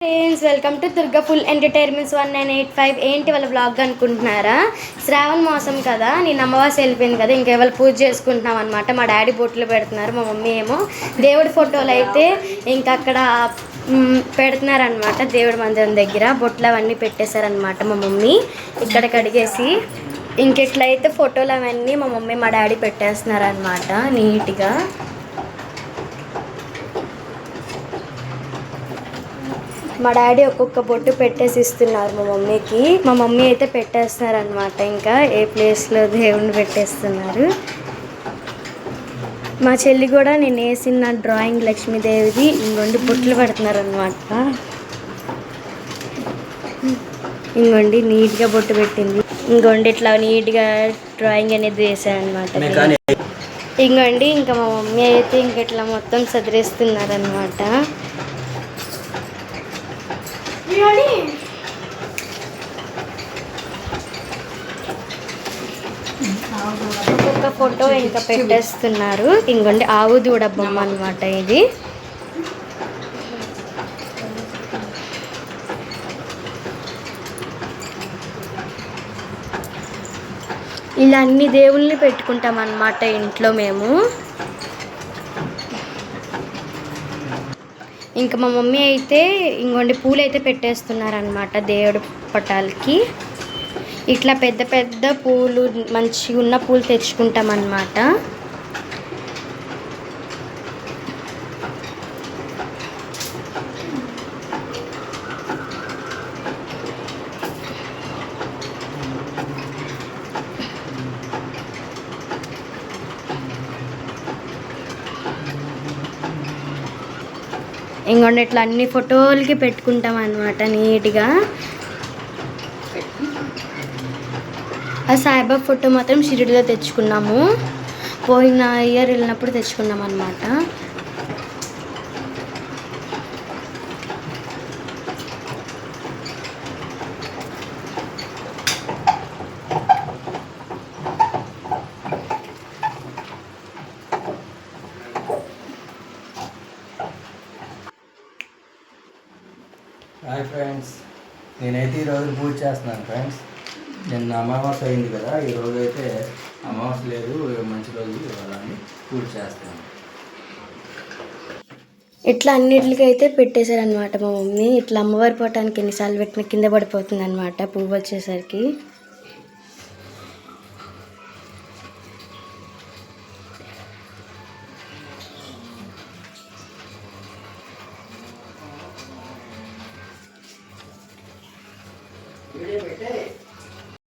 Friends welcome to Durga full entertainments one nine eight five ఏంటి వాళ్ళ blog అనుకుంటున్నారా? శ్రావణ మాసం కదా నేను అమ్మవాసి వెళ్ళిపోయింది కదా ఇంకా పూజ చేసుకుంటున్నాం అనమాట మా డాడీ బొట్లు పెడుతున్నారు మా మమ్మీ ఏమో. దేవుడి ఫోటోలు అయితే ఇంకా అక్కడ పెడుతున్నారనమాట దేవుడి మందిరం దగ్గర. బొట్లు అవన్నీ పెట్టేశారనమాట మా మమ్మీ. ఇక్కడ కడిగేసి ఇంకెట్లయితే ఫోటోలు అవన్నీ మా మమ్మీ మా డాడీ పెట్టేస్తున్నారనమాట నీట్గా. మా డాడీ ఒక్కొక్క బొట్టు పెట్టేసి ఇస్తున్నారు మా మమ్మీకి. మా మమ్మీ అయితే పెట్టేస్తున్నారు అనమాట ఇంకా. ఏ ప్లేస్లో దేవుణ్ణి పెట్టేస్తున్నారు. మా చెల్లి కూడా నేను వేసిన డ్రాయింగ్ లక్ష్మీదేవిది ఇంకొండి బొట్లు పెడుతున్నారు అనమాట ఇంకొండి నీట్గా బొట్టు పెట్టింది. ఇంకొండి ఇట్లా నీట్గా డ్రాయింగ్ అనేది వేసారనమాట ఇంకొండి ఇంకా మా మమ్మీ అయితే ఇంక ఇట్లా మొత్తం సదిరేస్తున్నారనమాట ఒక ఫోటో ఇంకా పెట్టేస్తున్నారు. ఇంకోండి ఆవు దూడ బొమ్మ అనమాట ఇది. ఇలా అన్ని దేవుళ్ళని పెట్టుకుంటాం అన్నమాట ఇంట్లో మేము. ఇంకా మా మమ్మీ అయితే ఇంకోండి పూలు అయితే పెట్టేస్తున్నారనమాట దేవుడి పటాలకి. ఇట్లా పెద్ద పెద్ద పూలు మంచిగా ఉన్న పూలు తెచ్చుకుంటాం ఇంకొండ ఇట్లా అన్ని ఫోటోలకి పెట్టుకుంటాం అనమాట నీట్గా. ఆ సాయిబాబా ఫోటో మాత్రం షిరిడిలో తెచ్చుకున్నాము. పోయిన ఇయర్ వెళ్ళినప్పుడు తెచ్చుకున్నాం అనమాట హాయ్ ఫ్రెండ్స్. నేనైతే ఈరోజు పూజ చేస్తున్నాను ఫ్రెండ్స్. నిన్న అమావాస్య అయింది కదా ఈ అయితే అమావాస్య లేదు మంచి రోజు ఇవాళ అని పూజ చేస్తాను ఇట్లా అన్నిటికైతే పెట్టేశారనమాట మా మమ్మీ. ఇట్లా అమ్మవారి పోవటానికి ఎన్నిసార్లు పెట్టిన కింద పడిపోతుంది అనమాట పువ్వు వచ్చేసరికి. వీడియో పెట్టారు